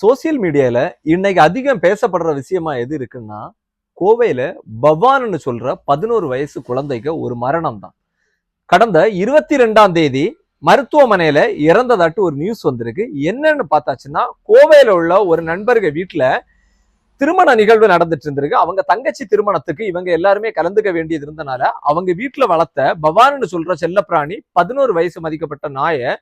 Social மீடியாவில் இன்னைக்கு அதிகம் பேசப்படுற விஷயமா எது இருக்குன்னா கோவையில் பவான்னு சொல்கிற பதினோரு வயசு குழந்தைக்கு ஒரு மரணம் தான் கடந்த இருபத்தி ரெண்டாம் தேதி மருத்துவமனையில் இறந்ததாட்டு ஒரு நியூஸ் வந்திருக்கு. என்னன்னு பார்த்தாச்சுன்னா கோவையில் உள்ள ஒரு நண்பர்கள் வீட்டில் திருமண நிகழ்வு நடந்துட்டு இருந்திருக்கு. அவங்க தங்கச்சி திருமணத்துக்கு இவங்க எல்லாருமே கலந்துக்க வேண்டியது இருந்தனால அவங்க வீட்டில் வளர்த்த பவான்னு சொல்ற செல்லப்பிராணி பதினோரு வயசு மதிக்கப்பட்ட நாயை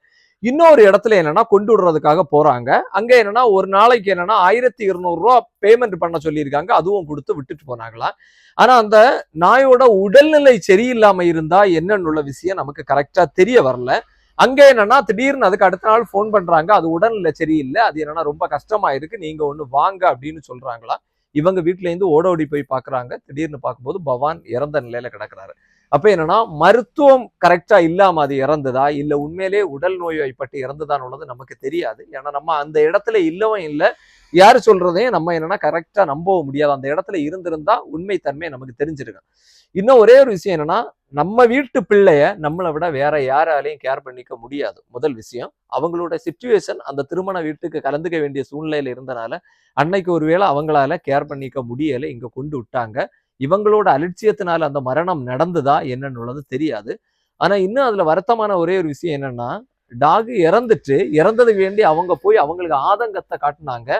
இன்னொரு இடத்துல என்னன்னா கொண்டு விடுறதுக்காக போறாங்க. அங்க என்னன்னா ஒரு நாளைக்கு என்னன்னா ஆயிரத்தி இருநூறுரூவா பேமெண்ட் பண்ண சொல்லியிருக்காங்க. அதுவும் கொடுத்து விட்டுட்டு போனாங்களாம் ஆனா அந்த நாயோட உடல்நிலை சரியில்லாம இருந்தா என்னன்னு உள்ள விஷயம் நமக்கு கரெக்டா தெரிய வரல. அங்கே என்னன்னா திடீர்னு அதுக்கு அடுத்த நாள் ஃபோன் பண்றாங்க. அது உடல்நிலை சரியில்லை. அது என்னன்னா ரொம்ப கஷ்டமா இருக்கு. நீங்க ஒண்ணு வாங்க அப்படின்னு சொல்றாங்களா? இவங்க வீட்டுல இருந்து ஓட ஓடி போய் பாக்குறாங்க. திடீர்னு பார்க்கும்போது பவான் இறந்த நிலையில கிடக்குறாரு. அப்ப என்னன்னா மருத்துவம் கரெக்டா இல்லாம அது இறந்ததா? இல்ல உண்மையிலே உடல் நோய்வாய்ப்பட்டு இறந்ததான்னு உள்ளது நமக்கு தெரியாது. ஏன்னா நம்ம அந்த இடத்துல இல்லவும் இல்லை. யார் சொல்றதையும் நம்ம என்னன்னா கரெக்டா நம்பவும் முடியாது. அந்த இடத்துல இருந்திருந்தா உண்மை தன்மை நமக்கு தெரிஞ்சிருக்கும். இன்னும் ஒரே ஒரு விஷயம் என்னன்னா நம்ம வீட்டு பிள்ளைய நம்மளை விட வேற யாராலையும் கேர் பண்ணிக்க முடியாது. முதல் விஷயம். அவங்களோட சுச்சுவேஷன் அந்த திருமண வீட்டுக்கு கலந்துக்க வேண்டிய சூழ்நிலையில இருந்தனால அன்னைக்கு ஒருவேளை அவங்களால கேர் பண்ணிக்க முடியலை. இங்க கொண்டு விட்டாங்க. இவங்களோட அலட்சியத்தினால அந்த மரணம் நடந்ததா என்னன்னு உள்ளது தெரியாது. ஆனா இன்னும் அதுல வருத்தமான ஒரே ஒரு விஷயம் என்னன்னா டாக் இறந்துட்டு இறந்தது வேண்டி அவங்க போய் அவங்களுக்கு ஆதங்கத்தை காட்டினாங்க.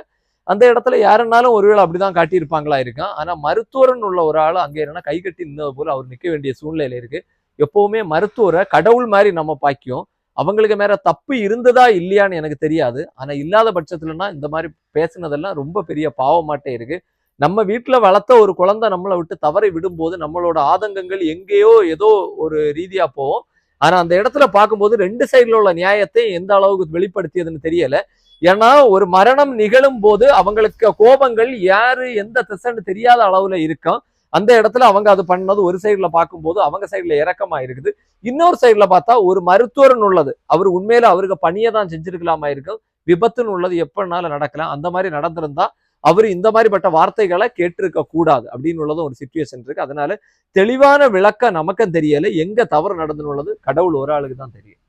அந்த இடத்துல யாருன்னாலும் ஒருவேளை அப்படிதான் காட்டியிருப்பாங்களா இருக்கும் ஆனா மருத்துவர்னு உள்ள ஒரு ஆள் அங்கே என்னன்னா கை கட்டி நின்றது போல அவர் நிற்க வேண்டிய சூழ்நிலையில இருக்கு. எப்பவுமே மருத்துவரை கடவுள் மாதிரி நம்ம பாக்கியம். அவங்களுக்கு மேல தப்பு இருந்ததா இல்லையான்னு எனக்கு தெரியாது. ஆனா இல்லாத பட்சத்துலன்னா இந்த மாதிரி பேசுனதெல்லாம் ரொம்ப பெரிய பாவமாட்டே இருக்கு. நம்ம வீட்டுல வளர்த்த ஒரு குழந்தை நம்மளை விட்டு தவறி விடும்போது நம்மளோட ஆதங்கங்கள் எங்கேயோ ஏதோ ஒரு ரீதியா போகும். ஆனா அந்த இடத்துல பார்க்கும்போது ரெண்டு சைடுல உள்ள நியாயத்தை எந்த அளவுக்கு வெளிப்படுத்தியதுன்னு தெரியல. ஏன்னா ஒரு மரணம் நிகழும் போது அவங்களுக்கு கோபங்கள் யாரு எந்த திசைன்னு தெரியாத அளவுல இருக்கும் அந்த இடத்துல அவங்க அது பண்ணது ஒரு சைடுல பார்க்கும்போது அவங்க சைடுல இறக்கமாக இருக்குது. இன்னொரு சைடுல பார்த்தா ஒரு மருத்துவர்னு உள்ளது. அவர் உண்மையில அவருக்கு பணியை தான் செஞ்சிருக்கலாமா இருக்கும். விபத்துன்னு உள்ளது எப்படினாலும் நடக்கலாம். அந்த மாதிரி நடந்திருந்தா அவர் இந்த மாதிரிப்பட்ட வார்த்தைகளை கேட்டிருக்க கூடாது அப்படின்னு உள்ளதும் ஒரு சுச்சுவேஷன் இருக்கு. அதனால தெளிவான விளக்க நமக்கும் தெரியல. எங்க தவறு நடந்துன்னு கடவுள் ஒரு ஆளுக்கு தான் தெரியும்.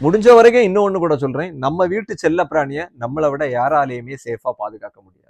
முடிஞ்ச வரைக்கும் இன்னொன்னு கூட சொல்றேன். நம்ம வீட்டு செல்ல பிராணியை நம்மளை விட யாராலையுமே சேஃபா பாதுகாக்க முடியாது.